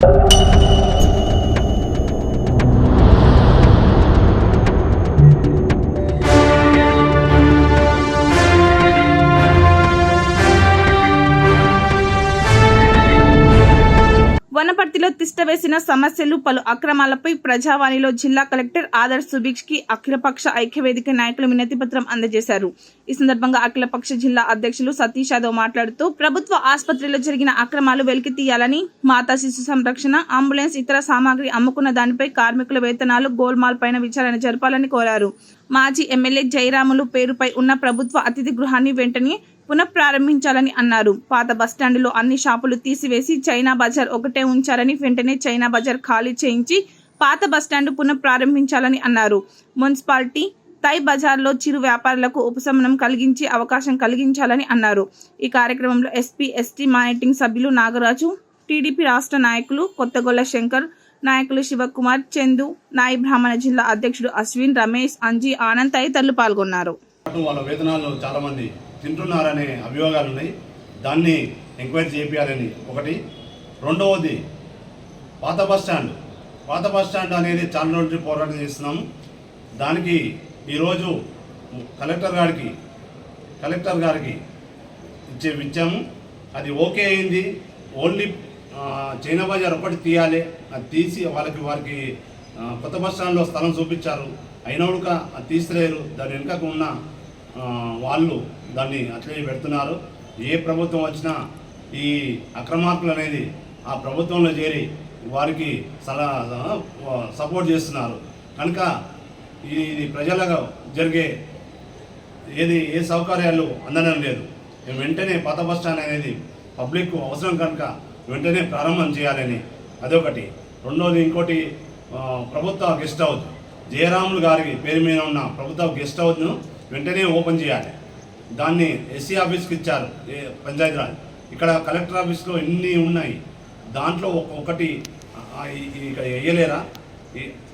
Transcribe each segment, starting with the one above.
you. వనపర్తిలో తిష్టవేసిన సమస్యలు పలు అక్రమాలపై ప్రజావాణిలో జిల్లా కలెక్టర్ ఆదర్ సుబీక్ష్కి అఖిలపక్ష ఐక్యవేదిక నాయకులు వినతిపత్రం అందజేశారు. ఈ సందర్భంగా అఖిలపక్ష జిల్లా అధ్యక్షులు సతీష్ యాదవ్ మాట్లాడుతూ ప్రభుత్వ ఆసుపత్రిలో జరిగిన అక్రమాలు వెలికి తీయాలని మాతా శిశు సంరక్షణ అంబులెన్స్ ఇతర సామాగ్రి అమ్ముకున్న దానిపై కార్మికుల వేతనాలు గోల్మాల్ పైన విచారణ జరపాలని కోరారు. మాజీ ఎమ్మెల్యే జయరాములు పేరుపై ఉన్న ప్రభుత్వ అతిథి గృహాన్ని వెంటనే పునఃప్రారంభించాలని అన్నారు. పాత బస్టాండ్లో అన్ని షాపులు తీసివేసి చైనా బజార్ ఒకటే ఉంచారని వెంటనే చైనా బజార్ ఖాళీ చేయించి పాత బస్టాండ్ పునఃప్రారంభించాలని అన్నారు. మున్సిపాలిటీ తై బజార్లో చిరు వ్యాపారులకు ఉపశమనం కలిగించి అవకాశం కలిగించాలని అన్నారు. ఈ కార్యక్రమంలో ఎస్పీ ఎస్టీ మానిటింగ్ సభ్యులు నాగరాజు టీడీపీ రాష్ట్ర నాయకులు కొత్తగొల్ల శంకర్ నాయకులు శివకుమార్ చందు నాయి బ్రాహ్మణ జిల్లా అధ్యక్షుడు అశ్విన్ రమేష్ అంజీ ఆనంద్ తదితరులు పాల్గొన్నారు. వాళ్ళ వేతనాలు చాలామంది తింటున్నారనే అభియోగాలు ఉన్నాయి. దాన్ని ఎంక్వైరీ చేయాలని ఒకటి. రెండవది పాత బస్ స్టాండ్. పాత బస్ స్టాండ్ అనేది చాలా రోజుల పోరాటం చేస్తున్నాము. దానికి ఈరోజు కలెక్టర్ గారికి కలెక్టర్ గారికి ఇచ్చే ఇచ్చాము అది ఓకే అయింది. ఓన్లీ చైనా బజార్ ఒకటి తీయాలి. అది తీసి వాళ్ళకి వారికి కొత్త బస్ స్టాండ్లో స్థలం చూపించారు. అయినవుడుక అది తీసలేరు దాని వెనుకకు ఉన్న వాళ్ళు దాన్ని అట్లే పెడుతున్నారు. ఏ ప్రభుత్వం వచ్చినా ఈ అక్రమార్కులు అనేది ఆ ప్రభుత్వంలో చేరి వారికి సలహా సపోర్ట్ చేస్తున్నారు. కనుక ఇది ప్రజలకు జరిగే ఏది ఏ సౌకర్యాలు అందడం లేదు. వెంటనే పాత బస్ స్టాండ్ అనేది పబ్లిక్ అవసరం కనుక వెంటనే ప్రారంభం చేయాలని అదొకటి. రెండోది ఇంకోటి ప్రభుత్వ గెస్ట్ హౌస్. జయరాములు గారికి పేరు మీద ఉన్న ప్రభుత్వ గెస్ట్ హౌస్ను వెంటనే ఓపెన్ చేయాలి. దాన్ని ఎస్సీ ఆఫీస్కి ఇచ్చారు ఏ పంచాయతీరాజ్ ఇక్కడ కలెక్టర్ ఆఫీస్లో ఎన్ని ఉన్నాయి? దాంట్లో ఒక్కొక్కటి ఒకటి ఇక్కడ వేయలేరా?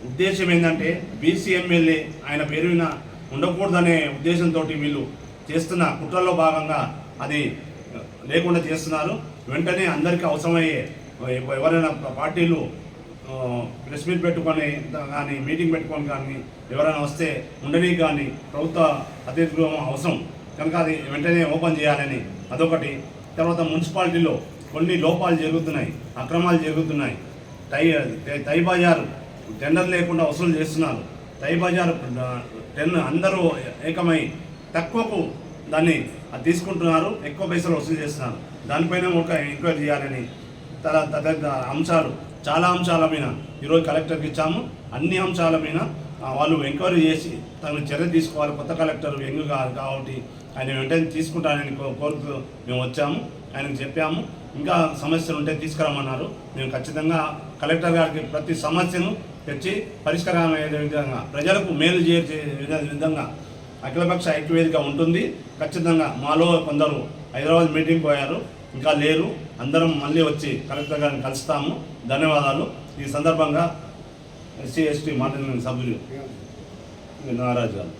ఉద్దేశం ఏంటంటే బీసీ ఎమ్మెల్యే ఆయన పేరు మీద ఉండకూడదనే ఉద్దేశంతో వీళ్ళు చేస్తున్న కుట్రల్లో భాగంగా అది లేకుండా చేస్తున్నారు. వెంటనే అందరికీ అవసరమయ్యే ఎవరైనా పార్టీలు ప్రెస్ మీట్ పెట్టుకొని కానీ మీటింగ్ పెట్టుకొని కానీ ఎవరైనా వస్తే ఉండని కానీ ప్రభుత్వ అతిథి గృహం అవసరం. కనుక అది వెంటనే ఓపెన్ చేయాలని అదొకటి. తర్వాత మున్సిపాలిటీలో కొన్ని లోపాలు జరుగుతున్నాయి అక్రమాలు జరుగుతున్నాయి. టై టై బజారు టెండర్ లేకుండా వసూలు చేస్తున్నారు. టై బజారు టెన్ అందరూ ఏకమై తక్కువకు దాన్ని అది తీసుకుంటున్నారు ఎక్కువ పైసలు వసూలు చేస్తున్నారు. దానిపైన ఒక ఎంక్వైరీ చేయాలని తర్వాత తదితర అంశాలు చాలా అంశాల మీద ఈరోజు కలెక్టర్కి ఇచ్చాము. అన్ని అంశాల మీద వాళ్ళు ఎంక్వైరీ చేసి తను చర్య తీసుకోవాలి కొత్త కలెక్టర్ యంగ్ కాబట్టి ఆయన వెంటనే తీసుకుంటానని కో- కోరుతూ మేము వచ్చాము. ఆయనకు చెప్పాము. ఇంకా సమస్యలు ఉంటే తీసుకురామన్నారు మేము ఖచ్చితంగా కలెక్టర్ గారికి ప్రతి సమస్యను తెచ్చి పరిష్కారం అయ్యే విధంగా ప్రజలకు మేలు చేసే విధంగా అఖిలపక్ష ఐక్యవేదిక ఉంటుంది. ఖచ్చితంగా మాలో కొందరు హైదరాబాద్ మీటింగ్ పోయారు. ఇంకా లేరు. అందరం మళ్ళీ వచ్చి కలెక్టర్ గారిని కలుస్తాము. ధన్యవాదాలు. ఈ సందర్భంగా ఎస్సీ ఎస్టీ మాట్లాడిన సభ్యులు నారాజు గారు.